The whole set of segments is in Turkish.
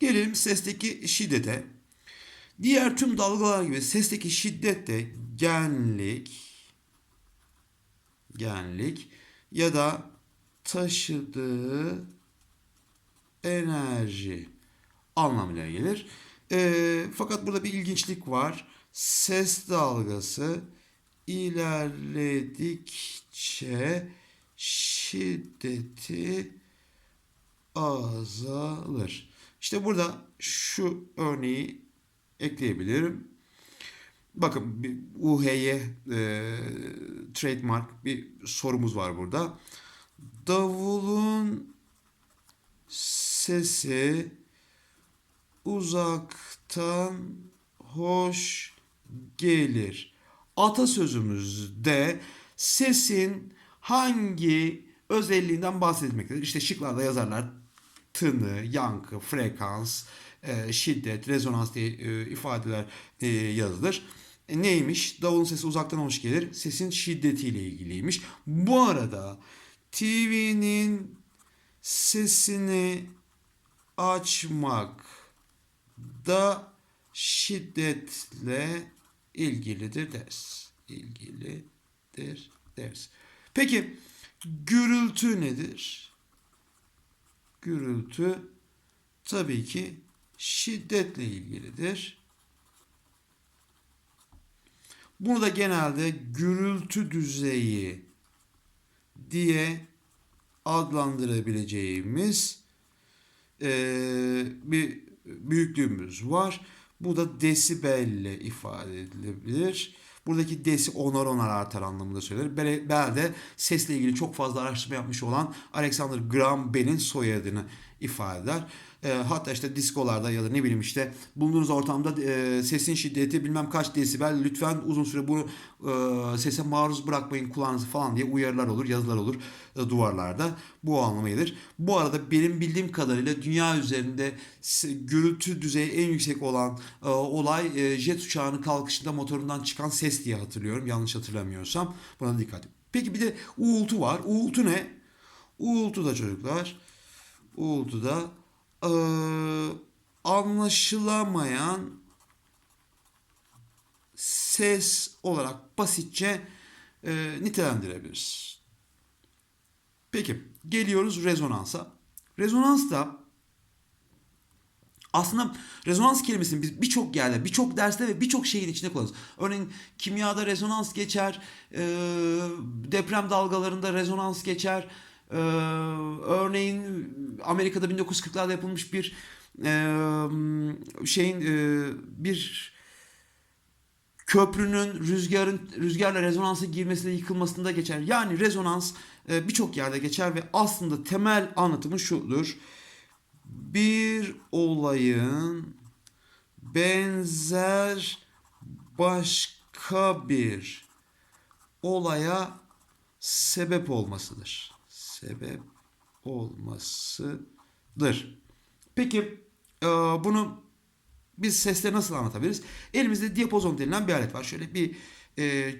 Gelelim sesteki şiddete. Diğer tüm dalgalar gibi sesteki şiddet de genlik, genlik ya da taşıdığı enerji anlamına gelir. Ee, fakat burada bir ilginçlik var. Ses dalgası ilerledikçe şiddeti azalır. İşte burada şu örneği ekleyebilirim. Bakın UHY e, trademark bir sorumuz var burada. Davulun sesi uzaktan hoş gelir. Atasözümüzde sesin hangi özelliğinden bahsetmektedir? İşte şıklarda yazarlar tını, yankı, frekans, e, şiddet, rezonans diye e, ifadeler e, yazılır. Neymiş? Davulun sesi uzaktan hoş gelir. Sesin şiddetiyle ilgiliymiş. Bu arada TV'nin sesini açmak da şiddetle ilgilidir deriz. İlgilidir deriz. Peki gürültü nedir? Gürültü tabii ki şiddetle ilgilidir. Bunu da genelde gürültü düzeyi diye adlandırabileceğimiz eee, bir büyüklüğümüz var. Bu da desibelle ifade edilebilir. Buradaki desi onar onar artar anlamında söylenir. Bel- Belde sesle ilgili çok fazla araştırma yapmış olan Alexander Graham Bell'in soyadını ifade eder. E, hatta işte diskolarda ya da ne bileyim işte bulunduğunuz ortamda e, sesin şiddeti bilmem kaç desibel lütfen uzun süre bu e, sese maruz bırakmayın kulağınızı falan diye uyarılar olur yazılar olur e, duvarlarda. Bu anlama gelir. Bu arada benim bildiğim kadarıyla dünya üzerinde gürültü düzeyi en yüksek olan e, olay e, jet uçağının kalkışında motorundan çıkan ses diye hatırlıyorum yanlış hatırlamıyorsam. Buna dikkat edin. Peki bir de uğultu var. Uğultu ne? Uğultu da çocuklar. Uğultu da e, anlaşılamayan ses olarak basitçe e, nitelendirebiliriz. Peki geliyoruz rezonansa. Rezonans da aslında rezonans kelimesini biz birçok yerde, birçok derste ve birçok şeyin içinde kullanırız. Örneğin kimyada rezonans geçer, e, deprem dalgalarında rezonans geçer. E, örneğin Amerika'da 1940'larda yapılmış bir e, şeyin e, bir köprünün rüzgarın rüzgarla rezonansa girmesiyle yıkılmasında geçer. Yani rezonans e, birçok yerde geçer ve aslında temel anlatımı şudur. Bir olayın benzer başka bir olaya sebep olmasıdır. Sebep olmasıdır. Peki e, bunu biz sesle nasıl anlatabiliriz? Elimizde diapozon denilen bir alet var. Şöyle bir e,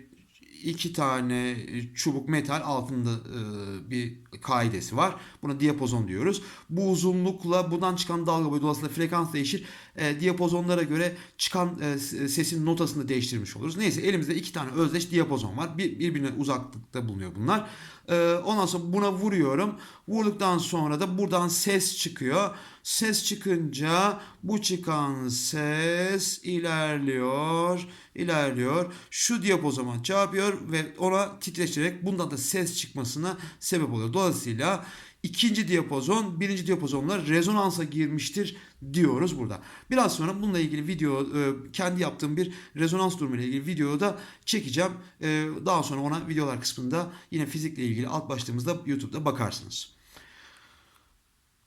iki tane çubuk metal altında e, bir kaidesi var. Buna diapozon diyoruz. Bu uzunlukla buradan çıkan dalga boyu dolayısıyla frekans değişir. E, diapozonlara göre çıkan e, sesin notasını değiştirmiş oluruz. Neyse elimizde iki tane özdeş diapozon var. Bir, birbirine uzaklıkta bulunuyor bunlar. E, ondan sonra buna vuruyorum. Vurduktan sonra da buradan ses çıkıyor. Ses çıkınca bu çıkan ses ilerliyor, ilerliyor. Şu diapozoma çarpıyor ve ona titreşerek bundan da ses çıkmasına sebep oluyor. Dolayısıyla ikinci diapozon birinci diapozonla rezonansa girmiştir diyoruz burada. Biraz sonra bununla ilgili video e, kendi yaptığım bir rezonans durumu ile ilgili videoyu da çekeceğim. E, Daha sonra ona videolar kısmında yine fizikle ilgili alt başlığımızda YouTube'da bakarsınız.